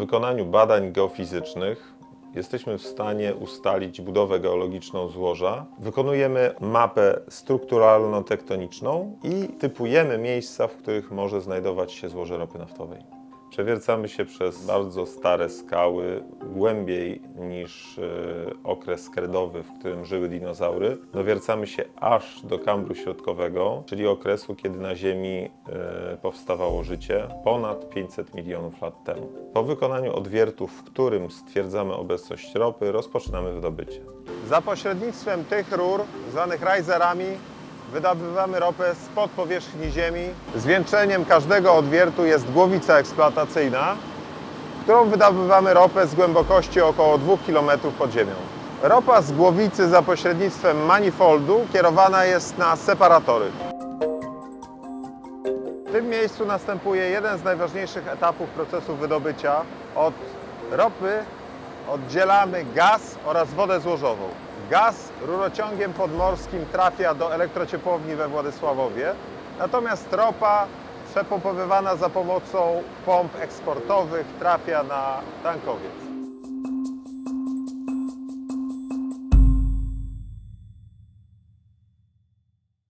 wykonaniu badań geofizycznych jesteśmy w stanie ustalić budowę geologiczną złoża. Wykonujemy mapę strukturalno-tektoniczną i typujemy miejsca, w których może znajdować się złoże ropy naftowej. Przewiercamy się przez bardzo stare skały, głębiej niż e, okres kredowy, w którym żyły dinozaury. Dowiercamy się aż do Kambru Środkowego, czyli okresu, kiedy na Ziemi e, powstawało życie, ponad 500 milionów lat temu. Po wykonaniu odwiertów, w którym stwierdzamy obecność ropy, rozpoczynamy wydobycie. Za pośrednictwem tych rur, zwanych riserami, Wydobywamy ropę spod powierzchni ziemi. Zwieńczeniem każdego odwiertu jest głowica eksploatacyjna, którą wydobywamy ropę z głębokości około 2 km pod ziemią. Ropa z głowicy za pośrednictwem manifoldu kierowana jest na separatory. W tym miejscu następuje jeden z najważniejszych etapów procesu wydobycia. Od ropy oddzielamy gaz oraz wodę złożową. Gaz rurociągiem podmorskim trafia do elektrociepłowni we Władysławowie, natomiast ropa przepompowywana za pomocą pomp eksportowych trafia na tankowiec.